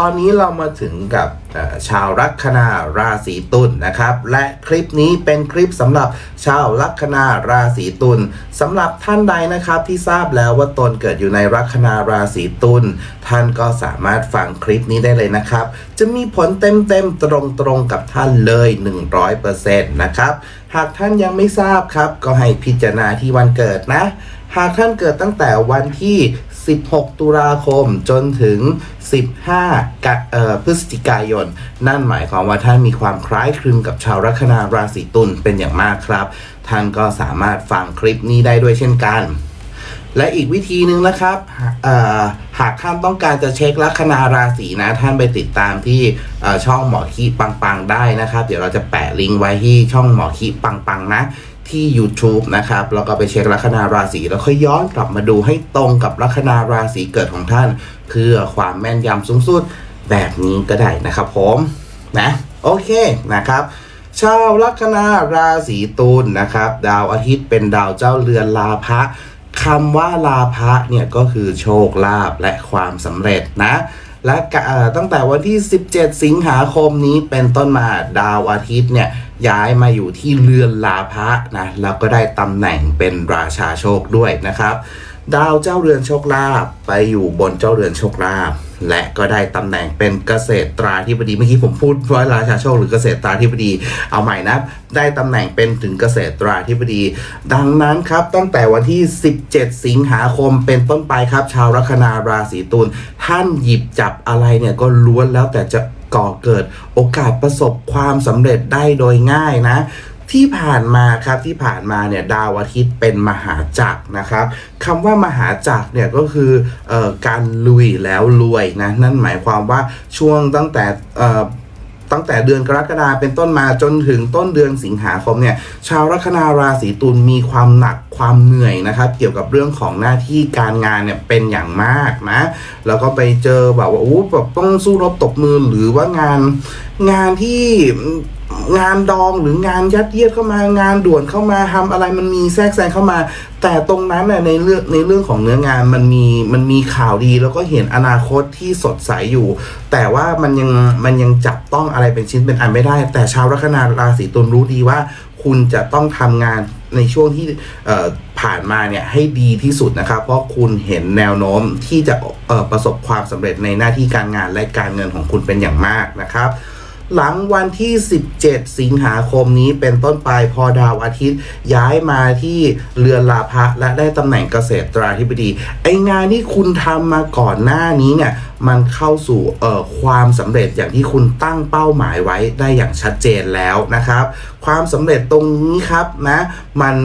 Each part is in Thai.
ตอนนี้เรามาถึงกับชาวลัคนาราศีตุลนะครับ และคลิปนี้เป็นคลิปสำหรับชาวลัคนาราศีตุลสำหรับท่านใดนะครับที่ทราบแล้วว่าตนเกิดอยู่ในลัคนาราศีตุลท่านก็สามารถฟังคลิปนี้ได้เลยนะครับ จะมีผลเต็มๆตรงๆกับท่านเลย 100%นะครับหากท่านยังไม่ทราบครับ ก็ให้พิจารณาที่วันเกิดนะ หากท่านเกิดตั้งแต่วันที่ 16 ตุลาคมจนถึง 15กเอ่อพฤศจิกายน นั่นหมายความว่าท่านมีความคล้ายคลึงกับชาวลัคนาราศีตุลเป็นอย่างมากครับ ท่านก็สามารถฟังคลิปนี้ได้ด้วยเช่นกันและอีกวิธีหนึ่งนะครับ หากท่านต้องการจะเช็คลัคนาราศีนะ ท่านไปติดตามที่ช่องหมอคีปังๆได้นะครับ เดี๋ยวเราจะแปะลิงก์ไว้ที่ช่องหมอคีปังๆนะ ที่ YouTube นะครับแล้วก็ไปเช็คลัคนาราศีแล้วค่อยย้อนกลับมาดูให้ตรงกับลัคนาราศีเกิดของท่าน เพื่อความแม่นยำสูงสุดแบบนี้ก็ได้นะครับผมนะโอเคนะครับชาวลัคนาราศีตุลนะครับ ดาวอาทิตย์เป็นดาวเจ้าเรือนลาภะคำว่าลาภะเนี่ยก็คือโชคลาภและความสำเร็จนะ และตั้งแต่วันที่ 17 สิงหาคมนี้เป็นต้นมาดาวอาทิตย์เนี่ย ย้ายมาอยู่ที่เรือนลาภะนะแล้วก็ได้ตำแหน่งเป็นราชาโชคด้วยนะครับ ดาวเจ้าเรือนโชคลาภไปอยู่บนเจ้าเรือนโชคลาภและก็ได้ตำแหน่งเป็นเกษตราธิบดีเมื่อกี้ผมพูดว่าราชาโชคหรือเกษตราธิบดีเอาใหม่นะ ได้ตำแหน่งเป็นถึงเกษตราธิบดี ดังนั้นครับตั้งแต่วันที่ 17 สิงหาคมเป็นต้นไปครับ ชาวลัคนาราศีตุลท่านหยิบจับอะไรเนี่ยก็ล้วนแล้วแต่จะ ก่อเกิดโอกาสประสบความสำเร็จได้โดยง่ายนะที่ผ่านมาครับที่ผ่านมาเนี่ยดาวอาทิตย์เป็นมหาจักรนะครับคำว่ามหาจักรเนี่ยก็คือออการลุยแล้วรวยนะนั่นหมายความว่าช่วงตั้งแต่ ตั้งแต่เดือนกรกฎาเป็นต้นมาจนถึงต้นเดือนสิงหาคมเนี่ยชาวลัคนาราศีตุลมีความหนักความเหนื่อยนะครับ เกี่ยวกับเรื่องของหน้าที่การงานเนี่ยเป็นอย่างมากนะแล้วก็ไปเจอแบบว่าโอ้แบบต้องสู้รบตบมือหรือว่างานงานที่ งานดองหรืองานยัดเยียดเข้ามางานด่วนเข้ามาทำอะไรมันมีแทรกแซงเข้ามา แต่ตรงนั้นในเรื่องในเรื่องของเนื้องานมันมีมันมีข่าวดีแล้วก็เห็นอนาคตที่สดใสอยู่ แต่ว่ามันยังมันยังจับต้องอะไรเป็นชิ้นเป็นอันไม่ได้ แต่ชาวลัคนาราศีตุลรู้ดีว่า คุณจะต้องทำงานในช่วงที่ผ่านมาเนี่ยให้ดีที่สุดนะครับ เพราะคุณเห็นแนวโน้มที่จะประสบความสำเร็จในหน้าที่การงานและการเงินของคุณเป็นอย่างมากนะครับ หลังวันที่ 17 สิงหาคมนี้เป็นต้นไปพอดาวอาทิตย์ ย้ายมาที่เรือนลาภะและได้ตำแหน่งเกษตราธิบดี ไองานที่คุณทำมาก่อนหน้านี้เนี่ย มันเข้าสู่เอ่อความสำเร็จอย่างที่คุณตั้งเป้าหมายไว้ได้อย่างชัดเจนแล้วนะครับ ความสำเร็จตรงนี้ครับนะมัน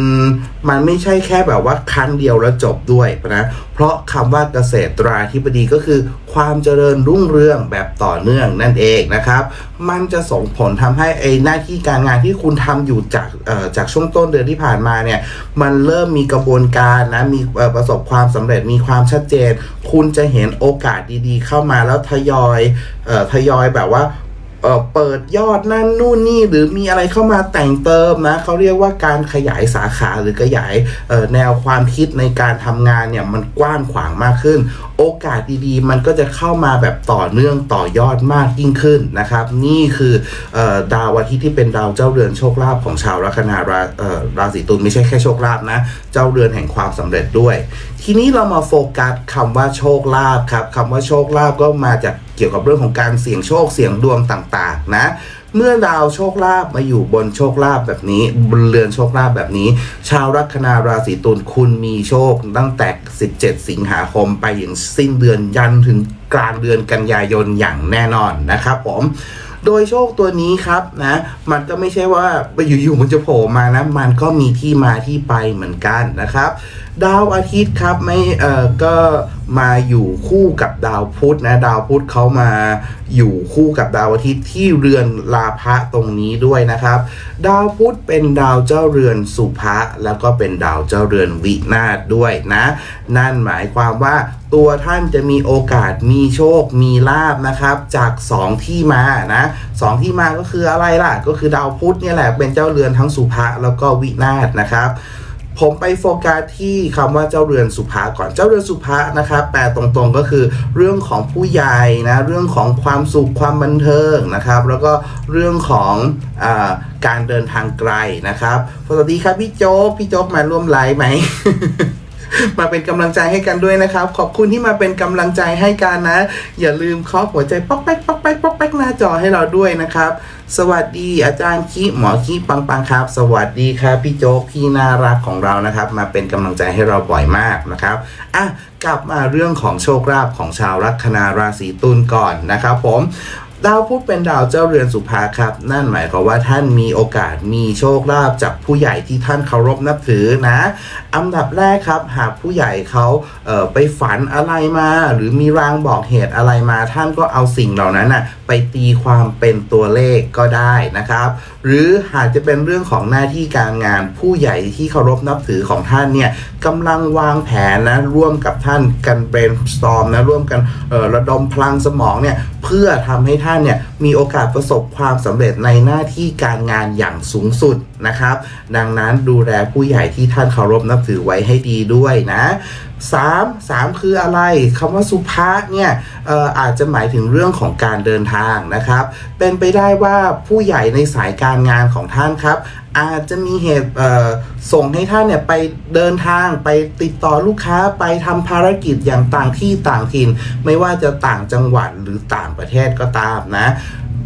มันไม่ใช่แค่แบบว่าครั้งเดียวแล้วจบด้วยนะเพราะคำว่าเกษตราธิบดีก็คือ ความเจริญรุ่งเรืองแบบต่อเนื่องนั่นเองนะครับ มันจะส่งผลทำให้ไอ้หน้าที่การงานที่คุณทำอยู่จากเอ่อจากช่วงต้นเดือนที่ผ่านมาเนี่ยมันเริ่มมีกระบวนการนะมีเอ่อประสบความสำเร็จมีความชัดเจน คุณจะเห็นโอกาสดีๆเข้ามาแล้วทยอยเอ่อทยอยแบบว่า เอ่อเปิดยอดนั่นนู่นนี่หรือมีอะไรเข้ามาแต่งเติมนะเขาเรียกว่าการขยายสาขาหรือขยายแนวความคิดในการทำงานเนี่ยมันกว้างขวางมากขึ้น โอกาสดีๆ มันก็จะเข้ามาแบบต่อเนื่องต่อยอดมากยิ่งขึ้นนะครับ นี่คือออดาวอาทิตย์ที่เป็นดาวเจ้าเรือนโชคลาภของชาวลัคนาราราศีตุลไม่ใช่แค่โชคลาภนะ เจ้าเรือนแห่งความสำเร็จด้วย ทีนี้เรามาโฟกัสคำว่าโชคลาภครับคำว่าโชคลาภก็มาจาก เกี่ยวกับเรื่องของการเสี่ยงโชคเสี่ยงดวงต่างๆนะเมื่อดาวโชคลาภมาอยู่บนโชคลาภแบบนี้บนเรือนโชคลาภแบบนี้ ชาวลัคนาราศีตุลคุณมีโชคตั้งแต่ 17 สิงหาคมไปอย่างสิ้นเดือนยันถึงกลางเดือนกันยายนอย่างแน่นอนนะครับผมโดยโชคตัวนี้ครับนะมันก็ไม่ใช่ว่าไปอยู่ๆมันจะโผล่มานะ มันก็มีที่มาที่ไปเหมือนกันนะครับ ดาวอาทิตย์ครับไม่เอ่อก็มาอยู่คู่กับดาวพุธนะ ดาวพุธเขามาอยู่คู่กับดาวอาทิตย์ที่เรือนลาภะตรงนี้ด้วยนะครับ ดาวพุธเป็นดาวเจ้าเรือนสุภะแล้วก็เป็นดาวเจ้าเรือนวินาศด้วยนะ นั่นหมายความว่าตัวท่านจะมีโอกาสมีโชคมีลาบนะครับ จากสองที่มานะสองที่มาก็คืออะไรล่ะ ก็คือดาวพุธเนี่ยแหละเป็นเจ้าเรือนทั้งสุภะแล้วก็วินาศนะครับ ผมไปโฟกัสที่คำว่าเจ้าเรือนสุภาก่อนเจ้าเรือนสุภานะครับแปลตรงๆก็คือเรื่องของผู้ใหญ่นะเรื่องของความสุขความบันเทิงนะครับ แล้วก็เรื่องของอการเดินทางไกลนะครับสวัสดีครับพี่โจ๊กพี่โจ๊กมาร่วมไลฟ์ไหม มาเป็นกำลังใจให้กันด้วยนะครับ ขอบคุณที่มาเป็นกำลังใจให้กันนะ อย่าลืมเคาะหัวใจป๊อกแป๊กป๊อกแป๊กป๊อกแป๊กหน้าจอให้เราด้วยนะครับ สวัสดีอาจารย์คีหมอคีปังปังครับ สวัสดีครับพี่โจ๊กพี่น่ารักของเรานะครับ มาเป็นกำลังใจให้เราบ่อยมากนะครับอะกลับมาเรื่องของโชคลาภของชาวลัคนาราศีตุลก่อนนะครับ ผม ดาวพุธเป็นดาวเจ้าเรือนสุภาครับ นั่นหมายความว่าท่านมีโอกาสมีโชคลาภจากผู้ใหญ่ที่ท่านเคารพนับถือนะ อันดับแรกครับ หากผู้ใหญ่เขาเไปฝันอะไรมา หรือมีรางบอกเหตุอะไรมา ท่านก็เอาสิ่งเหล่านั้นน่ะไปตีความเป็นตัวเลขก็ได้นะครับ หรือหากจะเป็นเรื่องของหน้าที่การงานผู้ใหญ่ที่เคารพนับถือของท่านเนี่ยกำลังวางแผนนะร่วมกับท่านกัน brainstorm นะร่วมกันระดมพลังสมองเนี่ยเพื่อทำให้ท่านเนี่ยมีโอกาสประสบความสำเร็จในหน้าที่การงานอย่างสูงสุดนะครับ ดังนั้นดูแลผู้ใหญ่ที่ท่านเคารพนับถือไว้ให้ดีด้วยนะ สามสามคืออะไรคำว่าสุภาเนี่ยอออาจจะหมายถึงเรื่องของการเดินทางนะครับ เป็นไปได้ว่าผู้ใหญ่ในสายการงานของท่านครับ อาจจะมีเหตุส่งให้ท่านเนี่ยไปเดินทางไปติดต่อลูกค้าไปทำภารกิจอย่างต่างที่ต่างถิ่น ไม่ว่าจะต่างจังหวัดหรือต่างประเทศก็ตามนะ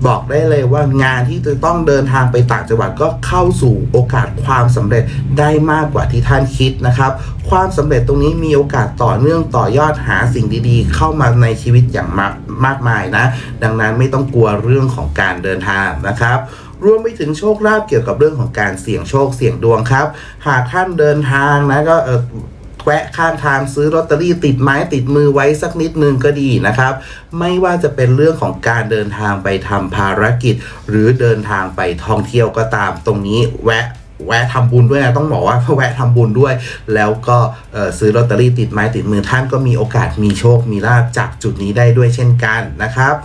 บอกได้เลยว่างานที่จะต้องเดินทางไปต่างจังหวัดก็เข้าสู่โอกาสความสำเร็จได้มากกว่าที่ท่านคิดนะครับ ความสำเร็จตรงนี้มีโอกาสต่อเนื่องต่อยอดหาสิ่งดีๆ เข้ามาในชีวิตอย่างมากมากมายนะ ดังนั้นไม่ต้องกลัวเรื่องของการเดินทางนะครับรวมไปถึงโชคลาภเกี่ยวกับเรื่องของการเสี่ยงโชคเสี่ยงดวงครับ หากท่านเดินทางนะก็ แวะข้างทางซื้อลอตเตอรี่ติดไม้ติดมือไว้สักนิดนึงก็ดีนะครับ ไม่ว่าจะเป็นเรื่องของการเดินทางไปทำภารกิจ หรือเดินทางไปท่องเที่ยวก็ตามตรงนี้แวะแวะทำบุญด้วยนะต้องบอกว่าแวะทำบุญด้วย แล้วก็ซื้อลอตเตอรี่ติดไม้ติดมือท่านก็มีโอกาสมีโชคมีลาภจากจุดนี้ได้ด้วยเช่นกันนะครับ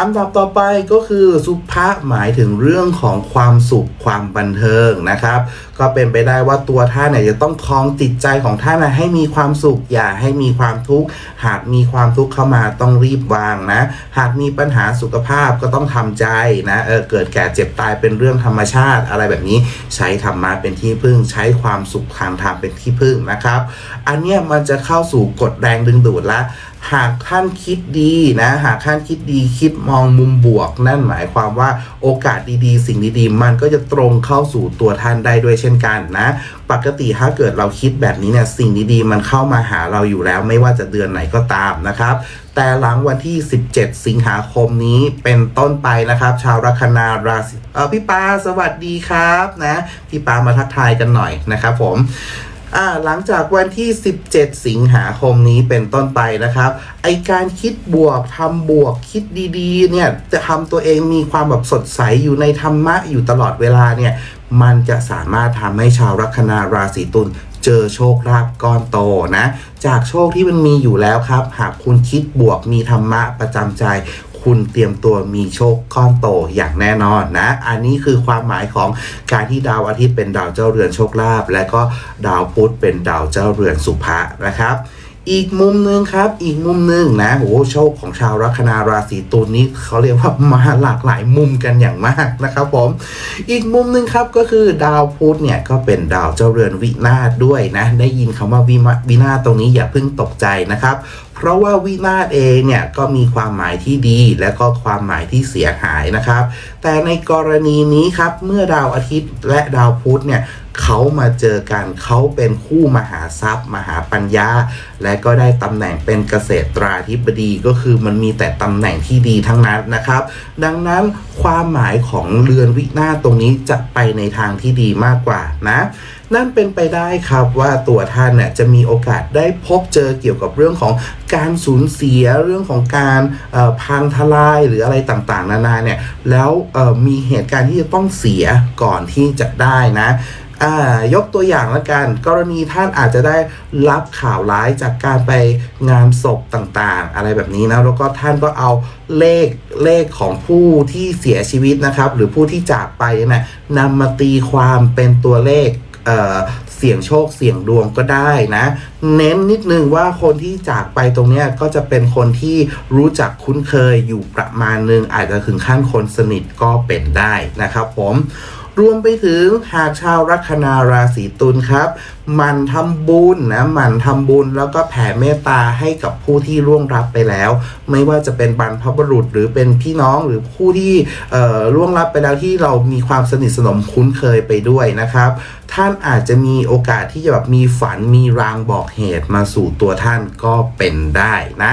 อันดับต่อไปก็คือสุภะหมายถึงเรื่องของความสุขความบันเทิงนะครับ ก็เป็นไปได้ว่าตัวท่านเนี่ยจะต้องคลองจิตใจของท่านนะให้มีความสุขอย่าให้มีความทุกข์หากมีความทุกข์เข้ามาต้องรีบวางนะ หากมีปัญหาสุขภาพก็ต้องทำใจนะเออเกิดแก่เจ็บตายเป็นเรื่องธรรมชาติ อะไรแบบนี้ใช้ธรรมะเป็นที่พึ่งใช้ความสุขทางธรรมเป็นที่พึ่งนะครับ อันเนี้ยมันจะเข้าสู่กฎแรงดึงดูดละ หากท่านคิดดีนะ หากท่านคิดดีคิดมองมุมบวก นั่นหมายความว่าโอกาสดีๆ สิ่งดีๆ มันก็จะตรงเข้าสู่ตัวท่านได้ด้วยเช่นกันนะ ปกติถ้าเกิดเราคิดแบบนี้เนี่ยสิ่งดีๆ มันเข้ามาหาเราอยู่แล้ว ไม่ว่าจะเดือนไหนก็ตามนะครับ แต่หลังวันที่ 17 สิงหาคมนี้เป็นต้นไปนะครับ ชาวลัคนาราศีเออพี่ปาสวัสดีครับนะพี่ปามาทักทายกันหน่อยนะครับผม อ่าหลังจากวันที่ 17 สิงหาคมนี้เป็นต้นไปนะครับ ไอการคิดบวกทำบวกคิดดีๆ เนี่ยจะทำตัวเองมีความแบบสดใสอยู่ในธรรมะอยู่ตลอดเวลาเนี่ย มันจะสามารถทำให้ชาวลัคนาราศีตุลเจอโชคลาภก้อนโตนะ จากโชคที่มันมีอยู่แล้วครับ หากคุณคิดบวกมีธรรมะประจำใจ คุณเตรียมตัวมีโชคก้อนโตอย่างแน่นอนนะ อันนี้คือความหมายของการที่ดาวอาทิตย์เป็นดาวเจ้าเรือนโชคลาภและก็ดาวพุธเป็นดาวเจ้าเรือนสุภะนะครับ อีกมุมหนึ่งครับ อีกมุมหนึ่งนะโหโชคของชาวลัคนาราศีตุลนี้เขาเรียกว่ามาหลากหลายมุมกันอย่างมากนะครับผมอีกมุมหนึ่งครับก็คือดาวพุธเนี่ยก็เป็นดาวเจ้าเรือนวินาศด้วยนะ ได้ยินคำว่าวิมาวินาศตรงนี้อย่าเพิ่งตกใจนะครับเพราะว่าวินาศเองเนี่ยก็มีความหมายที่ดีและก็ความหมายที่เสียหายนะครับ แต่ในกรณีนี้ครับเมื่อดาวอาทิตย์และดาวพุธเนี่ย เขามาเจอกันเขาเป็นคู่มหาทรัพย์ มหาปัญญา และก็ได้ตำแหน่งเป็นเกษตราธิบดีก็คือมันมีแต่ตำแหน่งที่ดีทั้งนั้นนะครับ ดังนั้นความหมายของเรือนวินาตรงนี้จะไปในทางที่ดีมากกว่านะนั่นเป็นไปได้ครับว่าตัวท่านเนี่ยจะมีโอกาสได้พบเจอเกี่ยวกับเรื่องของการสูญเสียเรื่องของการพังทลายหรืออะไรต่างๆ นานาเนี่ยแล้วมีเหตุการณ์ที่จะต้องเสียก่อนที่จะได้นะ อ่ายกตัวอย่างละกัน กรณีท่านอาจจะได้รับข่าวร้ายจากการไปงานศพต่างๆ อะไรแบบนี้นะแล้วก็ท่านก็เอาเลขเลขของผู้ที่เสียชีวิตนะครับ หรือผู้ที่จากไปนี่ยนำมาตีความเป็นตัวเลขเอ่อเสี่ยงโชคเสี่ยงดวงก็ได้นะ เน้นนิดนึงว่าคนที่จากไปตรงเนี้ยก็จะเป็นคนที่รู้จักคุ้นเคยอยู่ประมาณนึง อาจจะถึงขั้นคนสนิทก็เป็นได้นะครับผม รวมไปถึงหากชาวลัคนาราศีตุลครับ มันทำบุญนะมันทำบุญแล้วก็แผ่เมตตาให้กับผู้ที่ล่วงรับไปแล้ว ไม่ว่าจะเป็นบรรพบุรุษหรือเป็นพี่น้องหรือผู้ที่เอ่วงรับไปแล้วที่เรามีความสนิทสนมคุ้นเคยไปด้วยนะครับ ท่านอาจจะมีโอกาสที่จะแบบมีฝันมีรางบอกเหตุมาสู่ตัวท่านก็เป็นได้นะ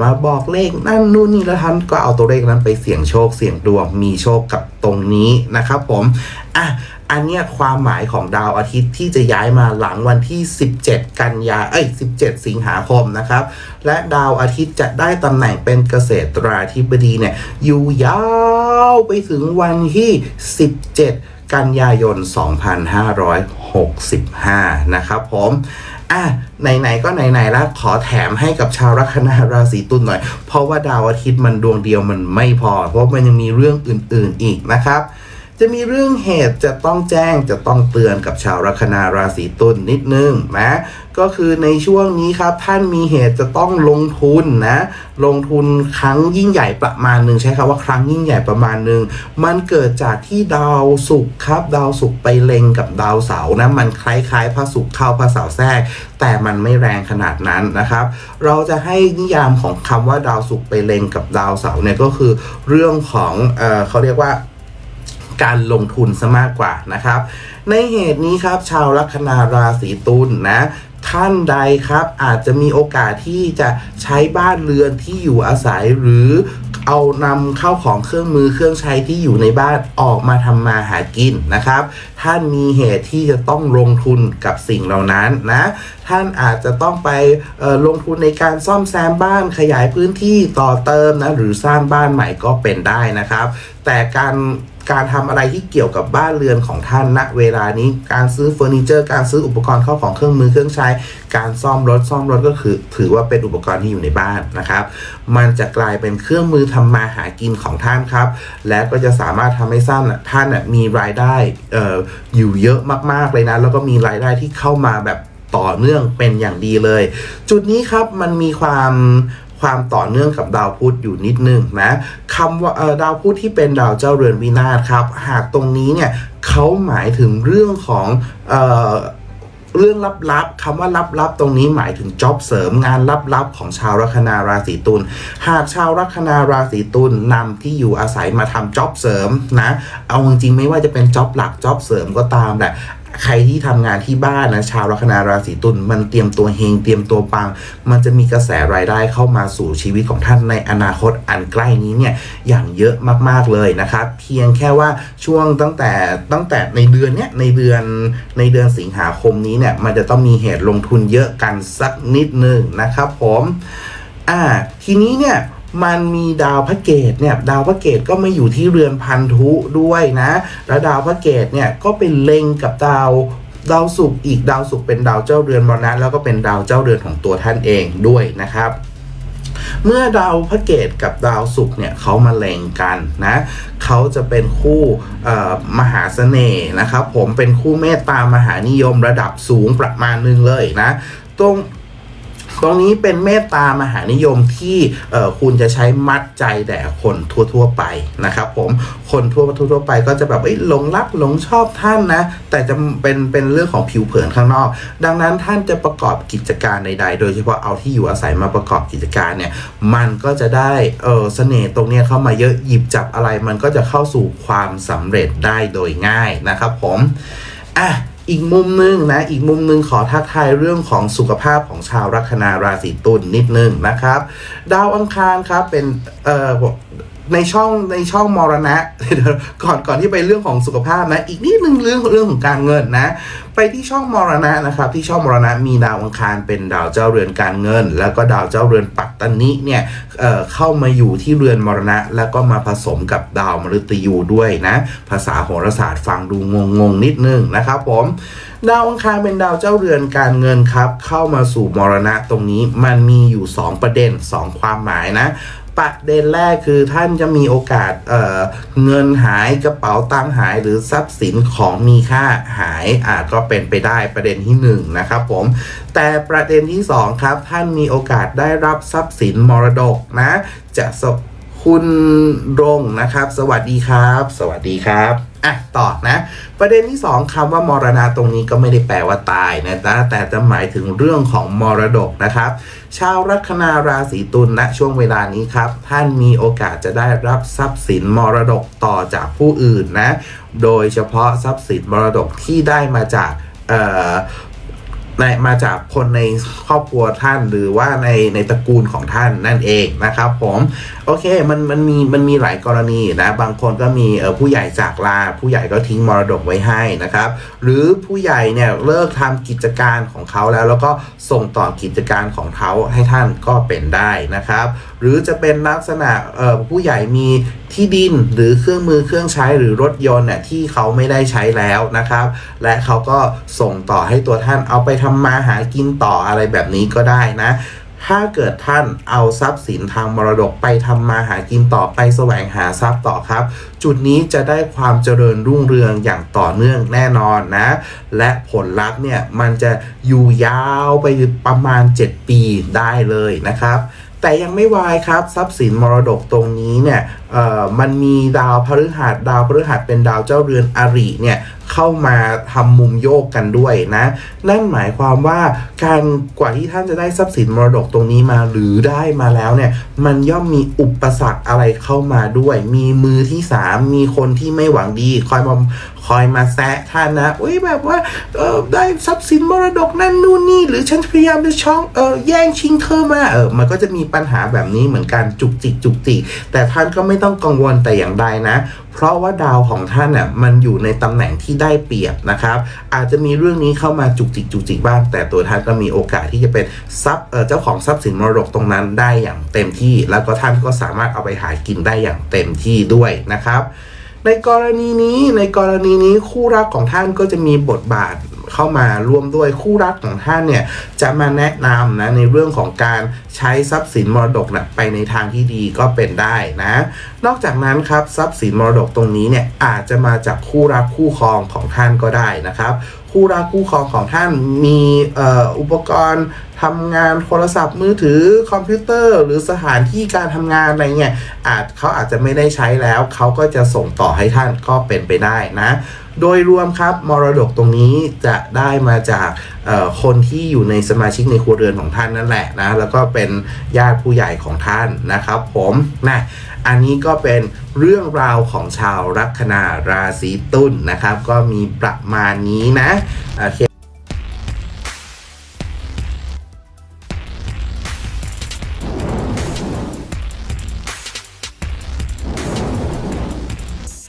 มาบอกเลขนั่นนู่นนี่แล้วท่านก็เอาตัวเลขนั้นไปเสี่ยงโชคเสี่ยงดวงมีโชคกับตรงนี้นะครับผมอะอันเนี้ยความหมายของดาวอาทิตย์ที่จะย้ายมาหลังวันที่ 17 กันยาเอ้ย 17 สิงหาคมนะครับ และดาวอาทิตย์จะได้ตำแหน่งเป็นเกษตราธิบดีเนี่ยอยู่ยาวไปถึงวันที่ 17 กันยายน 2565 นะครับผมอะไหนๆก็ไหนๆแล้วขอแถมให้กับชาวลัคนาราศีตุลหน่อย เพราะว่าดาวอาทิตย์มันดวงเดียวมันไม่พอ เพราะมันยังมีเรื่องอื่นๆอีกนะครับ จะมีเรื่องเหตุจะต้องแจ้งจะต้องเตือนกับชาวลัคนาราศีตุลนิดนึงนะก็คือในช่วงนี้ครับท่านมีเหตุจะต้องลงทุนนะ ลงทุนครั้งยิ่งใหญ่ประมาณหนึ่งใช้คำว่าครั้งยิ่งใหญ่ประมาณหนึ่งมันเกิดจากที่ดาวศุกร์ครับ ดาวศุกร์ไปเล็งกับดาวเสาร์นะมันคล้ายๆพระศุกร์เข้าพระเสาร์แทรก แต่มันไม่แรงขนาดนั้นนะครับ เราจะให้นิยามของคำว่าดาวศุกร์ไปเล็งกับดาวเสาร์เนี่ยก็คือเรื่องของเออเขาเรียกว่า การลงทุนซะมากกว่านะครับ ในเหตุนี้ครับชาวลัคนาราศีตุลนะท่านใดครับอาจจะมีโอกาสที่จะใช้บ้านเรือนที่อยู่อาศัยหรือเอานำเข้าของเครื่องมือเครื่องใช้ที่อยู่ในบ้านออกมาทำมาหากินนะครับ ท่านมีเหตุที่จะต้องลงทุนกับสิ่งเหล่านั้นนะ ท่านอาจจะต้องไปลงทุนในการซ่อมแซมบ้านขยายพื้นที่ต่อเติมนะหรือสร้างบ้านใหม่ก็เป็นได้นะครับ แต่การ การทำอะไรที่เกี่ยวกับบ้านเรือนของท่านณเวลานี้การซื้อเฟอร์นิเจอร์ การซื้ออุปกรณ์เข้าของเครื่องมือเครื่องใช้ การซ่อมรถซ่อมรถก็คือ ถือว่าเป็นอุปกรณ์ที่อยู่ในบ้านนะครับ มันจะกลายเป็นเครื่องมือทำมาหากินของท่านครับ และก็จะสามารถทำให้ท่านท่านมีรายได้อออยู่เยอะมากๆเลยนะ แล้วก็มีรายได้ที่เข้ามาแบบต่อเนื่องเป็นอย่างดีเลย จุดนี้ครับมันมีความ ความต่อเนื่องกับดาวพุธอยู่นิดนึงนะคำว่าดาวพุธที่เป็นดาวเจ้าเรือนวินาศครับ หากตรงนี้เนี่ยเขาหมายถึงเรื่องของเออเรื่องลับๆคำว่าลับๆ ตรงนี้หมายถึงจ็อบเสริมงานลับๆ ของชาวลัคนาราศีตุล หากชาวลัคนาราศีตุลนำที่อยู่อาศัยมาทำจ็อบเสริมนะ เอาจริงๆไม่ว่าจะเป็นจ็อบหลักจ็อบเสริมก็ตามแหละ ใครที่ทำงานที่บ้านนะชาวลัคนาราศีตุลมันเตรียมตัวเฮงเตรียมตัวปัง มันจะมีกระแสรายได้เข้ามาสู่ชีวิตของท่านในอนาคตอันใกล้นี้เนี่ยอย่างเยอะมากๆเลยนะครับเพียงแค่ว่าช่วงตั้งแต่ตั้งแต่ในเดือนเนี้ยในเดือนในเดือนสิงหาคมนี้เนี่ยมันจะต้องมีเหตุลงทุนเยอะกันสักนิดนึงนะครับผมอ่าทีนี้เนี่ย มันมีดาวพระเกตเนี่ยดาวพระเกตก็มาอยู่ที่เรือนพันธุด้วยนะ แล้วดาวพระเกตเนี่ยก็เป็นเล็งกับดาวดาวศุกร์อีกดาวศุกร์เป็นดาวเจ้าเรือนมรณะแล้วก็เป็นดาวเจ้าเรือนของตัวท่านเองด้วยนะครับ เมื่อดาวพระเกตกับดาวศุกร์เนี่ยเขามาเล็งกันนะเขาจะเป็นคู่มหาเสน่ห์นะครับ ผมเป็นคู่เมตตามหานิยมระดับสูงประมาณหนึงเลยนะตรง ตรงนี้เป็นเมตตามหานิยมที่คุณจะใช้มัดใจแต่คนทั่ว ๆ ไปนะครับผมคนทั่วทั่วไปก็จะแบบหลงรักหลงชอบท่านนะ แต่จะเป็นเป็นเรื่องของผิวเผินข้างนอก ดังนั้นท่านจะประกอบกิจการใด ๆ โดยเฉพาะเอาที่อยู่อาศัยมาประกอบกิจการเนี่ยมันก็จะได้เออเสน่ห์ตรงนี้เข้ามาเยอะหยิบจับอะไร มันก็จะเข้าสู่ความสำเร็จได้โดยง่ายนะครับผมอะ อีกมุมหนึงนะ อีกมุมหนึงขอทักทายเรื่องของสุขภาพของชาวลัคนาราศีตุลนิดนึงนะครับ ดาวอังคารครับเป็นเอ่อ ในช่องในช่องมรณะก่อนก่อนที่ไปเรื่องของสุขภาพนะ อีกนิดนึงเรื่องเรื่องของการเงินนะ ไปที่ช่องมรณะนะครับ ที่ช่องมรณะมีดาวอังคารเป็นดาวเจ้าเรือนการเงิน แล้วก็ดาวเจ้าเรือนปัตตนิเนี่ยเเข้ามาอยู่ที่เรือนมรณะ แล้วก็มาผสมกับดาวมฤตยูด้วยนะ ภาษาโหราศาสตร์ฟังดูงงงๆนิดนึงนะครับผมดาวอังคารเป็นดาวเจ้าเรือนการเงินครับ เข้ามาสู่มรณะตรงนี้มันมีอยู่ 2 ประเด็น 2 ความหมายนะ ประเด็นแรกคือท่านจะมีโอกาสเเงินหายกระเป๋าตังค์หายหรือทรัพย์สินของมีค่าหายอาจก็เป็นไปได้ประเด็นที่หนึ่งนะครับผมแต่ประเด็นที่สองครับ ท่านมีโอกาสได้รับทรัพย์สินมรดกนะจะคุณรงนะครับ สวัสดีครับ สวัสดีครับ อะต่อนะ ประเด็นที่สองคำว่ามรณาตรงนี้ก็ไม่ได้แปลว่าตายนะจ๊ะแต่จะหมายถึงเรื่องของมรดกนะครับ ชาวลัคนาราศีตุลณช่วงเวลานี้ครับ ท่านมีโอกาสจะได้รับทรัพย์สินมรดกต่อจากผู้อื่นนะ โดยเฉพาะทรัพย์สินมรดกที่ได้มาจากเอ่อ ในมาจากคนในครอบครัวท่านหรือว่าในในตระกูลของท่านนั่นเองนะครับ ผมโอเคมันมันมีมันมีหลายกรณีนะบางคนก็มีเออผู้ใหญ่จากลา ผู้ใหญ่ก็ทิ้งมรดกไว้ให้นะครับ หรือผู้ใหญ่เนี่ยเลิกทำกิจการของเขาแล้ว แล้วก็ส่งต่อกิจการของเขาให้ท่านก็เป็นได้นะครับ หรือจะเป็นลักษณะเออผู้ใหญ่มี ที่ดินหรือเครื่องมือเครื่องใช้หรือรถยนต์น่ะที่เขาไม่ได้ใช้แล้วนะครับ และเขาก็ส่งต่อให้ตัวท่านเอาไปทำมาหากินต่ออะไรแบบนี้ก็ได้นะถ้าเกิดท่านเอาทรัพย์สินทางมรดกไปทำมาหากินต่อไปแสวงหาทรัพย์ต่อครับ จุดนี้จะได้ความเจริญรุ่งเรืองอย่างต่อเนื่องแน่นอนนะ และผลลัพธ์เนี่ยมันจะอยู่ยาวไปประมาณ 7 ปีได้เลยนะครับ แต่ยังไม่วายครับ ทรัพย์สินมรดกตรงนี้เนี่ยมันมีดาวพฤหัสดาวพฤหัสเป็นดาวเจ้าเรือนอริเนี่ยเข้ามาทำมุมโยกกันด้วยนะ นั่นหมายความว่าการกว่าที่ท่านจะได้ทรัพย์สินมรดกตรงนี้มาหรือได้มาแล้วเนี่ย มันย่อมมีอุปสรรคอะไรเข้ามาด้วย มีมือที่สามมีคนที่ไม่หวังดี คอยมาคอยมาแซะท่านนะอุ้ยแบบว่าเออได้ทรัพย์สินมรดกนั่นนู่นนี่ หรือฉันพยายามจะช่องเออแย่งชิงเธอมาเออมันก็จะมีปัญหาแบบนี้เหมือนกันจุกจิกจุกจิกแต่ท่านก็ไม่ต้องกังวลแต่อย่างใดนะ เพราะว่าดาวของท่านน่ะมันอยู่ในตำแหน่งที่ได้เปรียบนะครับ อาจจะมีเรื่องนี้เข้ามาจุกจิกจุกจิกบ้าง แต่ตัวท่านก็มีโอกาสที่จะเป็นทรัพย์เอ่อเจ้าของทรัพย์สินมรดกตรงนั้นได้อย่างเต็มที่ แล้วก็ท่านก็สามารถเอาไปหากินได้อย่างเต็มที่ด้วยนะครับ ในกรณีนี้ในกรณีนี้คู่รักของท่านก็จะมีบทบาทเข้ามาร่วมด้วยคู่รักของท่านเนี่ยจะมาแนะนำนะในเรื่องของการใช้ทรัพย์สินมรดกนะไปในทางที่ดีก็เป็นได้นะ นอกจากนั้นครับทรัพย์สินมรดกตรงนี้เนี่ยอาจจะมาจากคู่รักคู่ครองของท่านก็ได้นะครับ คู่รักคู่ครองของท่านมีอุปกรณ์ทำงานโทรศัพท์มือถือคอมพิวเตอร์ หรือสถานที่การทำงานอะไรเงี้ยอาจเขาอาจจะไม่ได้ใช้แล้ว เขาก็จะส่งต่อให้ท่านก็เป็นไปได้นะโดยรวมครับมรดกตรงนี้จะได้มาจากคนที่อยู่ในสมาชิกในครัวเรือนของท่านนั่นแหละนะแล้วก็เป็นญาติผู้ใหญ่ของท่านนะครับ ผมนะ อันนี้ก็เป็นเรื่องราวของชาวลัคนาราศีตุลนะครับ ก็มีประมาณนี้นะโอเค